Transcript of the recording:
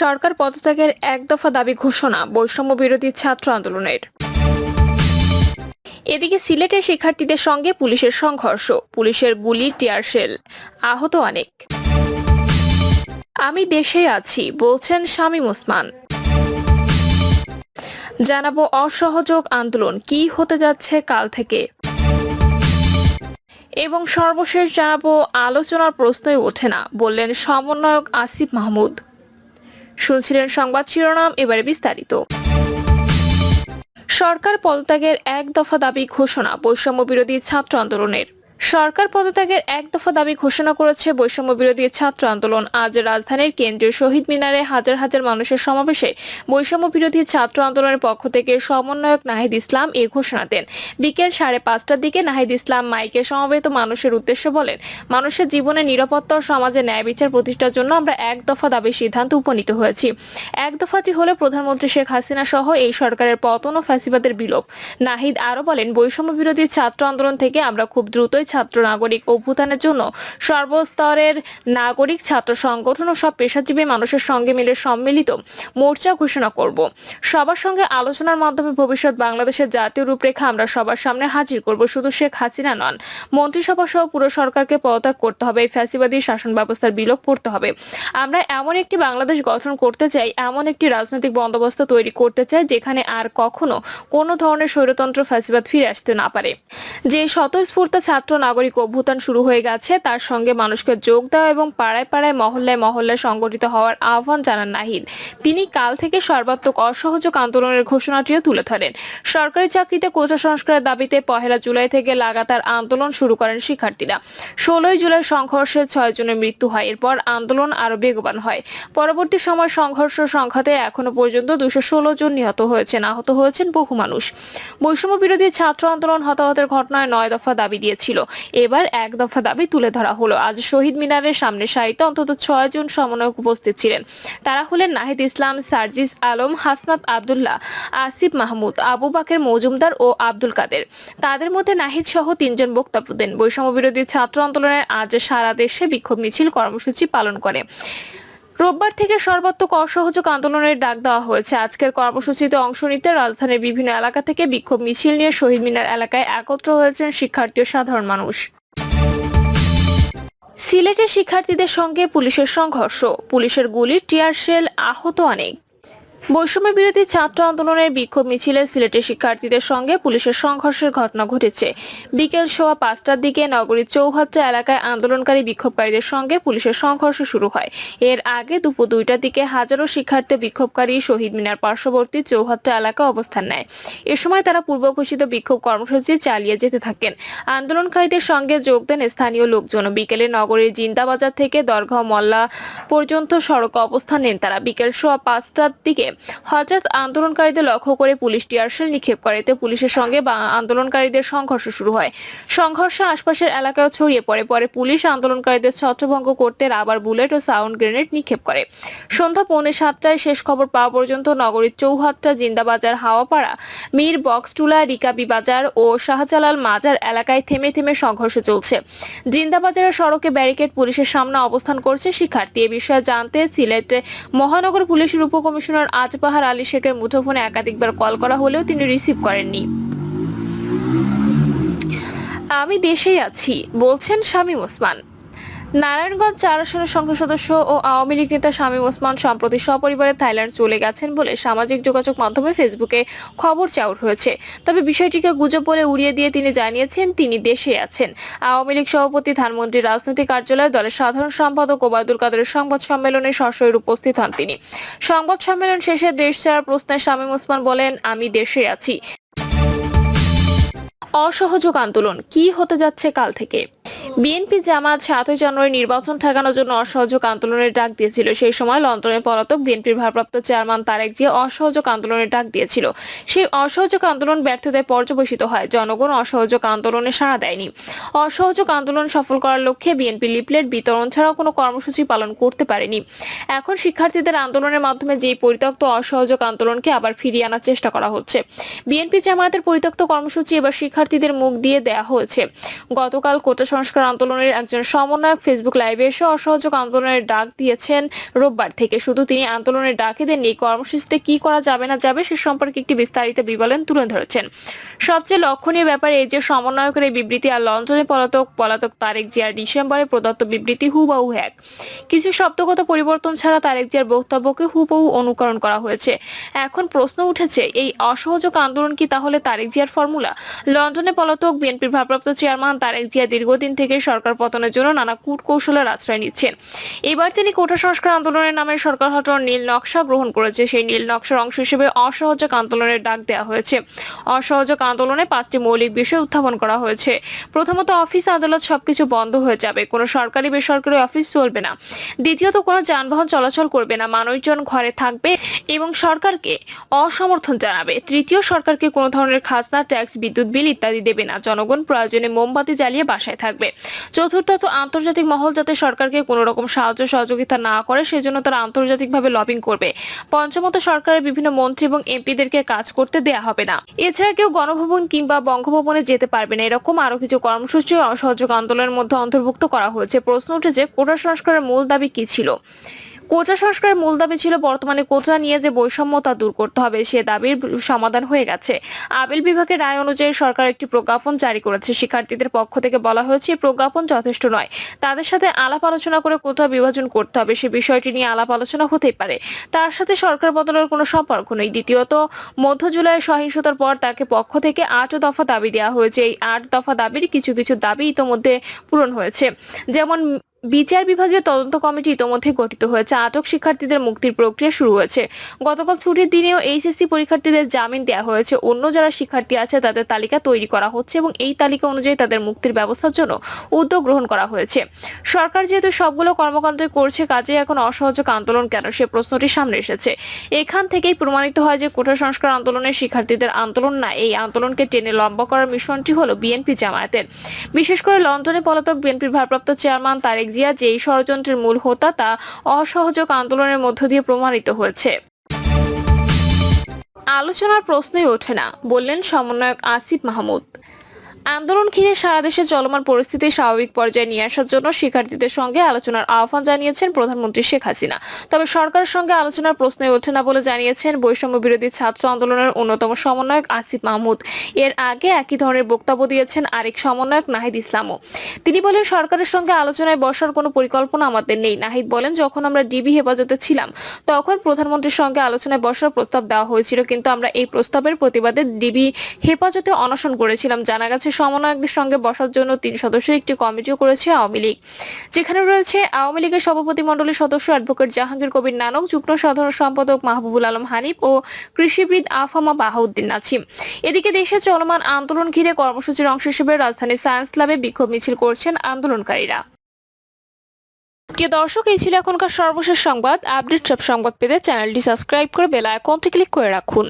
সরকার পদত্যাগের এক দফা দাবি ঘোষণা বৈষম্য বিরোধী ছাত্র আন্দোলনের। এদিকে সিলেটে শিক্ষার্থীদের সঙ্গে পুলিশের সংঘর্ষ, পুলিশের গুলি টিয়ারশেল আহত অনেক। আমি দেশে আছি, বলছেন শামীম ওসমান। জানাব অসহযোগ আন্দোলন, কি হতে যাচ্ছে কাল থেকে? এবং সর্বশেষ জানাব, আলোচনার প্রশ্নই ওঠে না, বললেন সমন্বয়ক আসিফ মাহমুদ। শুনছিলেন সংবাদ শিরোনাম, এবারে বিস্তারিত। সরকার পদত্যাগের এক দফা দাবি ঘোষণা বৈষম্য বিরোধী ছাত্র আন্দোলনের। সরকার পদত্যাগের এক দফা দাবি ঘোষণা করেছে বৈষম্য বিরোধী ছাত্র আন্দোলন। আজ রাজধানীর কেন্দ্রীয় শহীদ মিনারে হাজার হাজার মানুষের সমাবেশে বৈষম্য বিরোধী ছাত্র আন্দোলনের পক্ষ থেকে সমন্বয়ক নাহিদ ইসলাম এ ঘোষণা দেন। বিকেল সাড়ে পাঁচটার দিকে নাহিদ ইসলাম মাইকে সমবেত মানুষের উদ্দেশ্যে বলেন, মানুষের জীবনে নিরাপত্তা ও সমাজে ন্যায় বিচার প্রতিষ্ঠার জন্য আমরা এক দফা দাবির সিদ্ধান্ত উপনীত হয়েছি। এক দফাটি হলো প্রধানমন্ত্রী শেখ হাসিনা সহ এই সরকারের পতন ও ফ্যাসিবাদের বিলোপ। নাহিদ আরও বলেন, বৈষম্য বিরোধী ছাত্র আন্দোলন থেকে আমরা খুব দ্রুতই ছাত্র নাগরিক অভ্যুত্থানের জন্য সর্বস্তরের নাগরিক, ছাত্র সংগঠন ও সব পেশাজীবী মানুষের সঙ্গে মিলে সম্মিলিত মোর্চা ঘোষণা করব। সবার সঙ্গে আলোচনার মাধ্যমে ভবিষ্যৎ বাংলাদেশের জাতীয় রূপরেখা আমরা সবার সামনে হাজির করব। শুধু শেখ হাসিনা নন, মন্ত্রিসভা সহ পুরো সরকারকে পদত্যাগ করতে হবে। এই ফ্যাসিবাদী শাসন ব্যবস্থার বিলোপ করতে হবে। আমরা এমন একটি বাংলাদেশ গঠন করতে চাই, এমন একটি রাজনৈতিক বন্দোবস্ত তৈরি করতে চাই, যেখানে আর কখনো কোনো ধরনের স্বৈরতন্ত্র ফ্যাসিবাদ ফিরে আসতে না পারে। যে স্বতঃস্ফূর্ত ছাত্র নাগরিক অভ্যুত্থান শুরু হয়ে গেছে। তার সঙ্গে মানুষকে যোগ দেওয়া এবং পাড়ায় পাড়ায় মহল্লায় মহল্লায় সংগঠিত হওয়ার আহ্বান জানান নাহিদ। তিনি কাল থেকে সর্বাত্মক অসহযোগ আন্দোলনের ঘোষণাটিও তুলে ধরেন। সরকারি চাকরিতে কোটা সংস্কারের দাবিতে পহেলা জুলাই থেকে লাগাতার আন্দোলন শুরু করেন শিক্ষার্থীরা। ষোলোই জুলাই সংঘর্ষে ছয় জনের মৃত্যু হয়। এরপর আন্দোলন আরও বেগবান হয়। পরবর্তী সময় সংঘর্ষ সংঘাতে এখনও পর্যন্ত দুশো ষোলো জন নিহত হয়েছেন। আহত হয়েছেন বহু মানুষ। বৈষম্য বিরোধী ছাত্র আন্দোলন হতাহতের ঘটনায় নয় দফা দাবি দিয়েছিল। এবার এক দফা দাবি তুলে ধরা হলো। আজ শহীদ মিনারের সামনে সাহিত্য অন্তত ছয় জন সমন্বয়ক উপস্থিত ছিলেন। তারা হলেন নাহিদ ইসলাম, সার্জিস আলম, হাসনাত আবদুল্লাহ, আসিফ মাহমুদ, আবু বাকের মজুমদার ও আব্দুল কাদের। তাদের মধ্যে নাহিদ সহ তিনজন বক্তব্য দেন। বৈষম্য বিরোধী ছাত্র আন্দোলনের আজ সারা দেশে বিক্ষোভ মিছিল কর্মসূচি পালন করে। রোববার থেকে সর্বাত্মক অসহযোগ আন্দোলনের ডাক দেওয়া হয়েছে। আজকের কর্মসূচিতে অংশ নিতে রাজধানীর বিভিন্ন এলাকা থেকে বিক্ষোভ মিছিল নিয়ে শহীদ মিনার এলাকায় একত্র হয়েছেন শিক্ষার্থী ও সাধারণ মানুষ। সিলেটের শিক্ষার্থীদের সঙ্গে পুলিশের সংঘর্ষ। পুলিশের গুলি, টিয়ার শেল আহত অনেক। বৈষম্য বিরোধী ছাত্র আন্দোলনের বিক্ষোভ মিছিলে সিলেটের শিক্ষার্থীদের সঙ্গে পুলিশের সংঘর্ষের ঘটনা ঘটেছে। বিকেল সোয়া পাঁচটার দিকে নগরীর চৌহাট্টা এলাকায় আন্দোলনকারী বিক্ষোভকারীদের সঙ্গে পুলিশের সংঘর্ষ শুরু হয়। এর আগে দুপুর দুইটার দিকে হাজারো শিক্ষার্থী বিক্ষোভকারী শহীদ মিনার পার্শ্ববর্তী চৌহাট্টা এলাকায় অবস্থান নেয়। এ সময় তারা পূর্ব ঘোষিত বিক্ষোভ কর্মসূচি চালিয়ে যেতে থাকেন। আন্দোলনকারীদের সঙ্গে যোগ দেন স্থানীয় লোকজন। বিকেলে নগরীর জিন্দাবাজার থেকে দরগাঁও মল্লা পর্যন্ত সড়ক অবস্থান নেন তারা। বিকেল সোয়া পাঁচটার দিকে হঠাৎ আন্দোলনকারীদের লক্ষ্য করে পুলিশ টিয়ারশেল নিক্ষেপ করে। এতে পুলিশের সঙ্গে আন্দোলনকারীদের সংঘর্ষ শুরু হয়। সংঘর্ষ আশপাশের এলাকায় ছড়িয়ে পড়ে। পরে পুলিশ আন্দোলনকারীদের ছত্রভঙ্গ করতে রাবার বুলেট ও সাউন্ড গ্রেনেড নিক্ষেপ করে। সন্ধ্যা পৌনে সাতটায় শেষ খবর পাওয়া পর্যন্ত নগরীর চৌহাট্টা, জিন্দাবাজার, হাওয়াপাড়া, মীর বক্সটুলা, রিকাবি বাজার ও শাহজালাল মাজার এলাকায় থেমে থেমে সংঘর্ষ চলছে। জিন্দাবাজারের সড়কে ব্যারিকেড পুলিশের সামনে অবস্থান করছে শিক্ষার্থী। এ বিষয়ে জানতে সিলেট মহানগর পুলিশের উপকমিশনার আজবাহার আলী শেখের মুঠোফোনে একাধিকবার কল করা হলেও তিনি রিসিভ করেননি। আমি দেশেই আছি, বলছেন শামীম ওসমান। নারায়ণগঞ্জ চার আসনের সংসদ সদস্য ও আওয়ামী লীগ নেতা শামীম ওসমান সম্প্রতি সপরিবারে থাইল্যান্ড চলে গেছেন বলে সামাজিক যোগাযোগ মাধ্যমে ফেসবুকে খবর চাউর হয়েছে। তবে বিষয়টিকে গুজব বলে উড়িয়ে দিয়ে তিনি জানিয়েছেন, তিনি দেশে আছেন। আওয়ামী লীগ সভাপতি ধানমন্ত্রীর রাজনৈতিক কার্যালয়ে, দলের সাধারণ সম্পাদক ওবায়দুল কাদের সংবাদ সম্মেলনে সশরীর উপস্থিত হন তিনি। সংবাদ সম্মেলন শেষে দেশ ছাড়ার প্রশ্নে শামীম ওসমান বলেন, আমি দেশে আছি। অসহযোগ আন্দোলন, কি হতে যাচ্ছে কাল থেকে? বিএনপি জামাত সাতই জানুয়ারি নির্বাচন ঠেকানোর জন্য অসহযোগ আন্দোলনের ডাক দিয়েছিল। সেই সময় লন্ডনে পলাতক বিএনপির ভারপ্রাপ্ত চেয়ারম্যান তারেক জিয়া অসহযোগ আন্দোলনের ডাক দিয়েছিল। সেই অসহযোগ আন্দোলন ব্যর্থতায় পর্যবেসিত হয়। জনগণ অসহযোগ আন্দোলনে সাড়া দেয়নি। অসহযোগ আন্দোলন সফল করার লক্ষ্যে বিএনপি লিফলেট বিতরণ ছাড়াও কোনো কর্মসূচি পালন করতে পারেনি। এখন শিক্ষার্থীদের আন্দোলনের মাধ্যমে যেই পরিত্যক্ত অসহযোগ আন্দোলনকে আবার ফিরিয়ে আনার চেষ্টা করা হচ্ছে। বিএনপি জামায়াতের পরিত্যক্ত কর্মসূচি এবার শিক্ষার্থীদের মুখ দিয়ে দেয়া হয়েছে। গতকাল কোটা সংস্কার আন্দোলনের একজন সমন্বয়ক ফেসবুক লাইভে এসে অসহযোগ আন্দোলনের ডাক দিয়েছেন রোববার থেকে। শুধু তিনি আন্দোলনের ডাকে দেননি কর্মসূচিতে কি করা যাবে না যাবে সে সম্পর্কে একটি বিস্তারিত বিবরণ তুলে ধরেছেন। সবচেয়ে লক্ষণীয় ব্যাপার এই যে সমন্বয়কের এই বিবৃতি আর লন্ডনে পলাতক পলাতক তারেক জিয়ার ডিসেম্বরে প্রদত্ত বিবৃতি হুবাহু এক। কিছু শব্দগত পরিবর্তন ছাড়া তারেক জিয়ার বক্তব্যকে হুবহু অনুকরণ করা হয়েছে। এখন প্রশ্ন উঠেছে, এই অসহযোগ আন্দোলন কি তাহলে তারেক জিয়ার ফর্মুলা? লন্ডনে পলাতক বিএনপির ভারপ্রাপ্ত চেয়ারম্যান তারেক জিয়া দীর্ঘদিন থেকে সরকার পতনের জন্য নানা কূটকৌশলের আশ্রয় নিচ্ছেন। এবার তিনি কোটা সংস্কার আন্দোলনের নামে সরকার হটানোর নীল নকশা গ্রহণ করেছে। সেই নীল নকশার অংশ হিসেবে অসহযোগ আন্দোলনের ডাক দেওয়া হয়েছে। অসহযোগ আন্দোলনে পাঁচটি মৌলিক বিষয় উত্থাপন করা হয়েছে। প্রথমত, অফিস, আদালত সবকিছু বন্ধ হয়ে যাবে। কোনো সরকারি, বেসরকারি অফিস চলবে না। দ্বিতীয়ত, কোনো যানবাহন চলাচল করবে না। মানুষজন ঘরে থাকবে এবং সরকারকে অসমর্থন জানাবে। তৃতীয়, সরকারকে কোনো ধরনের খাজনা, ট্যাক্স, বিদ্যুৎ বিল ইত্যাদি দেবে না। জনগণ প্রয়োজনে মোমবাতি জ্বালিয়ে বাসায় থাকবে। চতুর্থত আন্তর্জাতিক মহল যাতে সরকারকে কোনো রকম সাহায্য সহযোগিতা না করে, সেজন্য তারা আন্তর্জাতিকভাবে লবিং করবে। পঞ্চমত, সরকারের বিভিন্ন মন্ত্রী এবং এমপিদেরকে কাজ করতে দেয়া হবে না। এছাড়া কেউ গণভবন কিংবা বঙ্গভবনে যেতে পারবে না। এরকম আরও কিছু কর্মসূচি অসহযোগ আন্দোলনের মধ্যে অন্তর্ভুক্ত করা হয়েছে। প্রশ্ন উঠেছে, কোটা সংস্কারের মূল দাবি কি ছিল? কোটা সংস্কারের মূল দাবি ছিল বর্তমানে কোটা নিয়ে যে বৈষম্য তা দূর করতে হবে, সে দাবির সমাধান হয়ে গেছে। আপিল বিভাগের রায় অনুযায়ী সরকার একটি প্রজ্ঞাপন জারি করেছে। শিক্ষার্থীদের পক্ষ থেকে বলা হয়েছে প্রজ্ঞাপন যথেষ্ট নয়। তাদের সাথে আলাপ আলোচনা করে কোটা বিভাজন করতে হবে, সে বিষয়টি নিয়ে আলাপ আলোচনা হতেই পারে। তার সাথে সরকার বদলের কোনো সম্পর্ক নেই। দ্বিতীয়ত, মধ্য জুলাই সহিংসতার পর তাকে পক্ষ থেকে আট দফা দাবি দেওয়া হয়েছে। এই আট দফা দাবির কিছু কিছু দাবি ইতোমধ্যে পূরণ হয়েছে। যেমন বিচার বিভাগীয় তদন্ত কমিটি ইতোমধ্যে গঠিত হয়েছে। আটক শিক্ষার্থীদের মুক্তির প্রক্রিয়া শুরু হয়েছে। গতকাল ছুটির দিনেও এইচএসসি পরীক্ষার্থীদের জামিন দেওয়া হয়েছে। অন্য যারা শিক্ষার্থী আছে, তাদের তালিকা তৈরি করা হচ্ছে এবং এই তালিকা অনুযায়ী তাদের মুক্তির ব্যবস্থার জন্য উদ্যোগ গ্রহণ করা হয়েছে। সরকার যেহেতু সবগুলো কর্মকাণ্ডই করছে কাজে এখন অসহযোগ আন্দোলন কেন? সে প্রশ্নটি সামনে এসেছে। এখান থেকেই প্রমাণিত হয় যে কোটা সংস্কার আন্দোলনের শিক্ষার্থীদের আন্দোলন না, এই আন্দোলনকে টেনে লম্বা করার মিশনটি হলো বিএনপি জামায়াতের। বিশেষ করে লন্ডনে পলাতক বিএনপির ভারপ্রাপ্ত চেয়ারম্যান তারেক জিয়া যে এই ষড়যন্ত্রের মূল হোতা তা অসহযোগ আন্দোলনের মধ্য দিয়ে প্রমাণিত হয়েছে। আলোচনার প্রশ্নই ওঠে না, বললেন সমন্বয়ক আসিফ মাহমুদ। আন্দোলন ঘিরে সারা দেশে চলমান পরিস্থিতি স্বাভাবিক পর্যায়ে নিয়ে আসার জন্য শিক্ষার্থীদের সঙ্গে আলোচনার আহ্বান জানিয়েছেন প্রধানমন্ত্রী শেখ হাসিনা। তবে সরকারের সঙ্গে আলোচনার প্রশ্নই ওঠে না বলে জানিয়েছেন বৈষম্য বিরোধী ছাত্র আন্দোলনের অন্যতম সমন্বয়ক আসিফ মাহমুদ। এর আগে একই ধরনের বক্তব্য দিয়েছেন আরেক সমন্বয়ক নাহিদ ইসলামও। তিনি বলেন, সরকারের সঙ্গে আলোচনায় বসার কোনো পরিকল্পনা আমাদের নেই। নাহিদ বলেন, যখন আমরা ডিবি হেফাজতে ছিলাম, তখন প্রধানমন্ত্রীর সঙ্গে আলোচনায় বসার প্রস্তাব দেওয়া হয়েছিল, কিন্তু আমরা এই প্রস্তাবের প্রতিবাদে ডিবি হেফাজতে অনশন করেছিলাম। জানা গেছে সমন্বয়কদের সঙ্গে বসার জন্য তিন সদস্যের একটি কমিটিও করেছে আওয়ামী লীগ। যেখানে রয়েছে আওয়ামী লীগের সভাপতি মণ্ডলীর সদস্য অ্যাডভোকেট জাহাঙ্গীর কবির নানক, যুগ্ম সাধারণ সম্পাদক মাহবুবুল আলম হানিফ ও কৃষিবিদ আফামা বাহাউদ্দিন নাছিম। এদিকে দেশে চলমান আন্দোলন ঘিরে কর্মসূচির অংশ হিসেবে রাজধানীর সায়েন্স ক্লাবে বিক্ষোভ মিছিল করছেন আন্দোলনকারীরা। প্রিয় দর্শক, এই ছিল এখনকার সর্বশেষ সংবাদ। আপডেট সব সংবাদ পেতে চ্যানেলটি সাবস্ক্রাইব করে বেল আইকনটি ক্লিক করে রাখুন।